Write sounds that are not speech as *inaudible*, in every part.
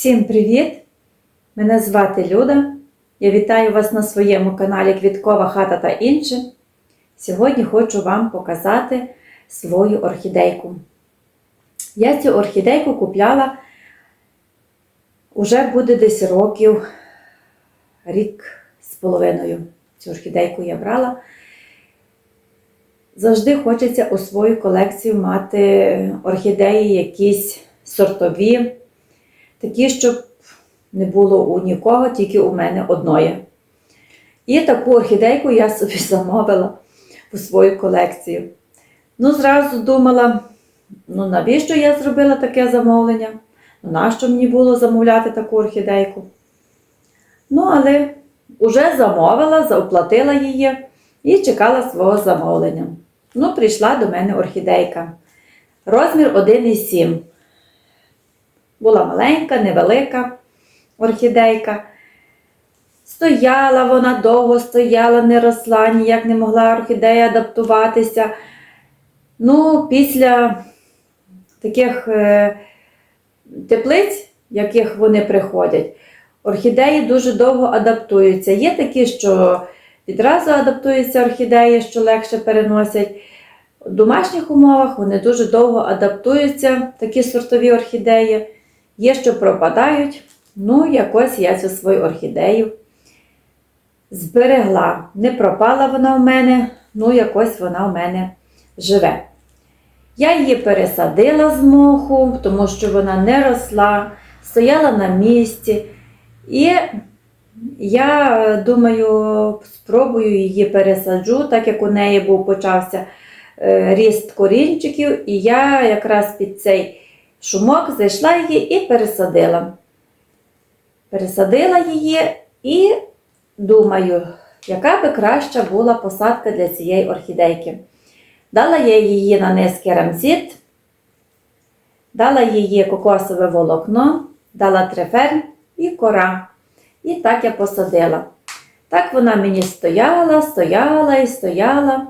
Всім привіт! Мене звати Люда. Я вітаю вас на своєму каналі Квіткова хата та інше. Сьогодні хочу вам показати свою орхідейку. Я цю орхідейку купляла уже буде десь років, рік з половиною. Цю орхідейку я брала. Завжди хочеться у свою колекцію мати орхідеї якісь сортові, такі, щоб не було у нікого, тільки у мене одної. І таку орхідейку я собі *laughs* замовила у свою колекцію. Ну, зразу думала, ну навіщо я зробила таке замовлення? Ну, нащо мені було замовляти таку орхідейку? Ну, але вже замовила, заоплатила її і чекала свого замовлення. Ну, прийшла до мене орхідейка. Розмір 1,7. Була маленька, невелика орхідейка. Стояла вона довго стояла, не росла, ніяк не могла орхідея адаптуватися. Ну, після таких е, теплиць, яких вони приходять, орхідеї дуже довго адаптуються. Є такі, що відразу адаптуються орхідеї, що легше переносять. В домашніх умовах вони дуже довго адаптуються, такі сортові орхідеї. Є, що пропадають. Ну, якось я цю свою орхідею зберегла. Не пропала вона в мене, ну, якось вона в мене живе. Я її пересадила з моху, тому що вона не росла, стояла на місці. І я думаю, спробую її пересаджу, так як у неї був почався е, ріст корінчиків, і я якраз під цей шумок зайшла її і пересадила. Пересадила її і думаю, яка би краща була посадка для цієї орхідейки. Дала я її на низ керамзит, дала її кокосове волокно, дала треферн і кора. І так я посадила. Так вона мені стояла, стояла і стояла.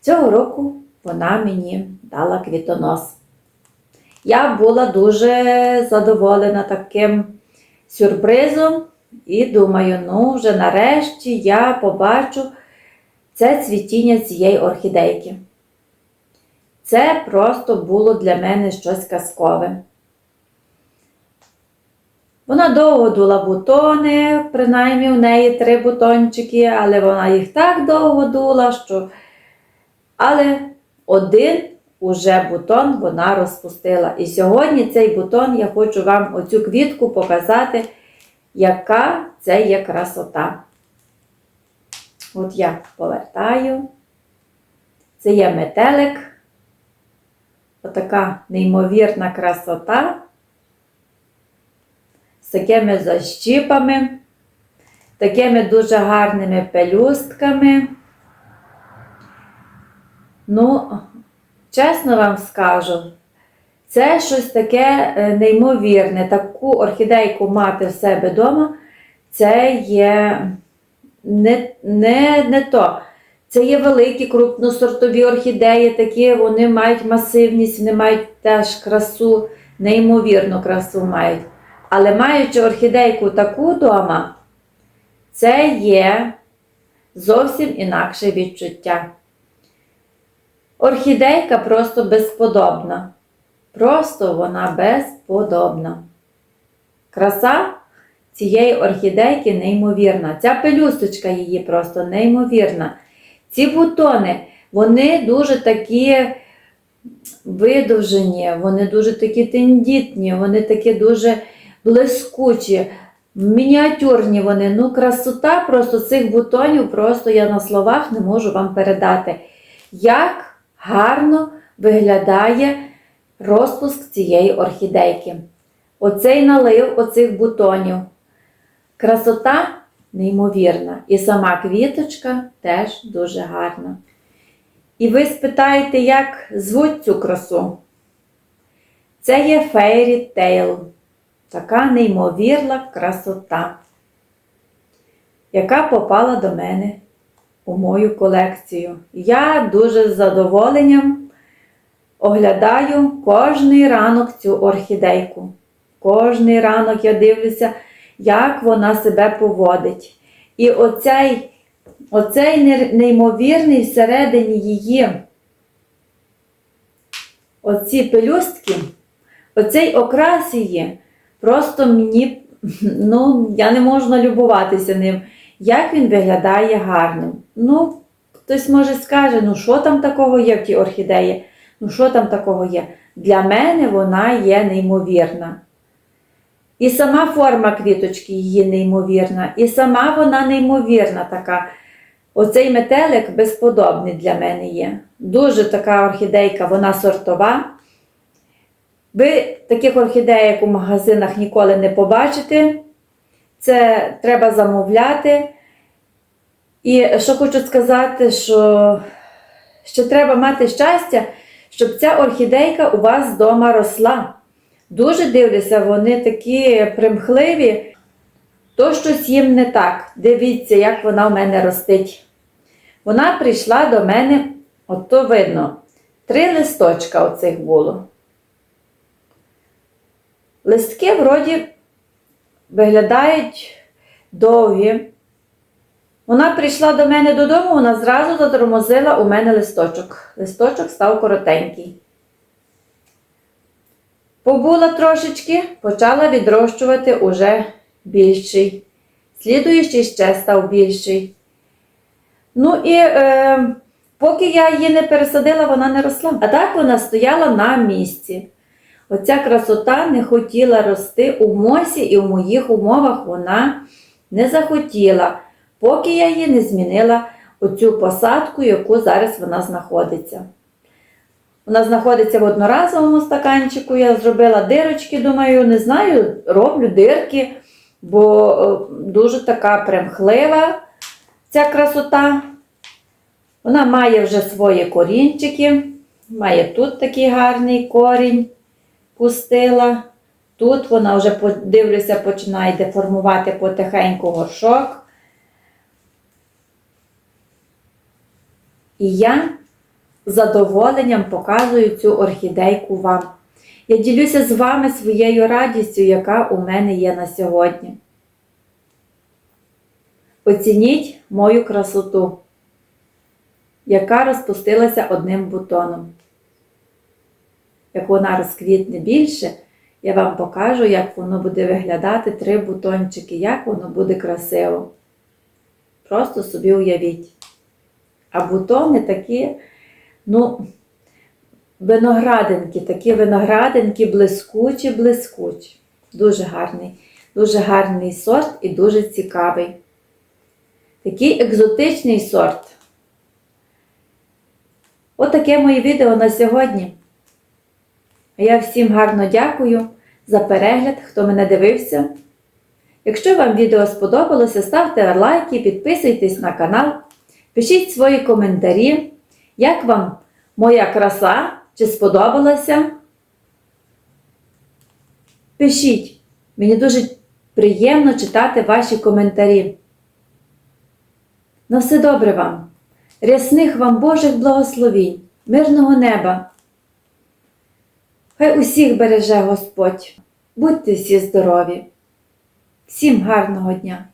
Цього року вона мені дала квітонос. Я була дуже задоволена таким сюрпризом і думаю, ну, вже нарешті я побачу це цвітіння цієї орхідейки. Це просто було для мене щось казкове. Вона довго дула бутони, принаймні в неї три бутончики, але вона їх так довго дула, що. Але один уже бутон вона розпустила. І сьогодні цей бутон я хочу вам оцю квітку показати, яка це є красота. От я повертаю. Це є метелик. Отака неймовірна красота. З такими защіпами, такими дуже гарними пелюстками. Ну, чесно вам скажу, це щось таке е, неймовірне. Таку орхідейку мати в себе вдома, це є не, не, не то. Це є великі крупносортові орхідеї, такі вони мають масивність, вони мають теж красу, неймовірну красу мають. Але маючи орхідейку таку вдома, це є зовсім інакше відчуття. Орхідейка просто безподобна. Просто вона безподобна. Краса цієї орхідейки неймовірна. Ця пелюсточка її просто неймовірна. Ці бутони, вони дуже такі видовжені, вони дуже такі тендітні, вони такі дуже блискучі, мініатюрні вони. Ну, красота просто цих бутонів, просто я на словах не можу вам передати. Як гарно виглядає розпуск цієї орхідейки. Оцей налив оцих бутонів. Красота неймовірна. І сама квіточка теж дуже гарна. І ви спитаєте, як звуть цю красу? Це є Fairy Tail. Така неймовірна красота, яка попала до мене у мою колекцію. Я дуже з задоволенням оглядаю кожний ранок цю орхідейку. Кожний ранок я дивлюся, як вона себе поводить. І оцей, оцей неймовірний всередині її, оці пелюстки, оцей окрас її, просто мені, ну, я не можу налюбуватися ним, як він виглядає гарним. Ну, хтось може скаже, ну що там такого є в тій орхідеї? Ну що там такого є? Для мене вона є неймовірна. І сама форма квіточки її неймовірна, і сама вона неймовірна така. Оцей метелик безподобний для мене є. Дуже така орхідейка, вона сортова. Ви таких орхідеїк у магазинах ніколи не побачите. Це треба замовляти. І що хочу сказати, що ще треба мати щастя, щоб ця орхідейка у вас вдома росла. Дуже дивлюся, вони такі примхливі, то щось їм не так. Дивіться, як вона в мене ростить. Вона прийшла до мене, от то видно, три листочка оцих було. Листки вроді виглядають довгі. Вона прийшла до мене додому, вона зразу затормозила у мене листочок. Листочок став коротенький. Побула трошечки, почала відрощувати уже більший. Слідуючий ще став більший. Ну і е, поки я її не пересадила, вона не росла. А так вона стояла на місці. Оця красота не хотіла рости у мосі, і в моїх умовах вона не захотіла, поки я її не змінила оцю посадку, яку зараз вона знаходиться. Вона знаходиться в одноразовому стаканчику. Я зробила дирочки, думаю, не знаю, роблю дирки, бо е, дуже така примхлива ця красота. Вона має вже свої корінчики, має тут такий гарний корінь, пустила. Тут вона вже, дивлюся, починає деформувати потихеньку горшок. І я з задоволенням показую цю орхідейку вам. Я ділюся з вами своєю радістю, яка у мене є на сьогодні. Оцініть мою красоту, яка розпустилася одним бутоном. Як вона розквітне більше, я вам покажу, як воно буде виглядати три бутончики, як воно буде красиво. Просто собі уявіть. А бутони такі, ну, виноградинки, такі виноградинки, блискучі, блискучі. Дуже гарний, дуже гарний сорт і дуже цікавий. Такий екзотичний сорт. Отаке моє відео на сьогодні. Я всім гарно дякую за перегляд, хто мене дивився. Якщо вам відео сподобалося, ставте лайки, підписуйтесь на канал, пишіть свої коментарі, як вам моя краса, чи сподобалася. Пишіть, мені дуже приємно читати ваші коментарі. На все добре вам, рясних вам Божих благословінь, мирного неба. Хай усіх береже Господь. Будьте всі здорові. Всім гарного дня!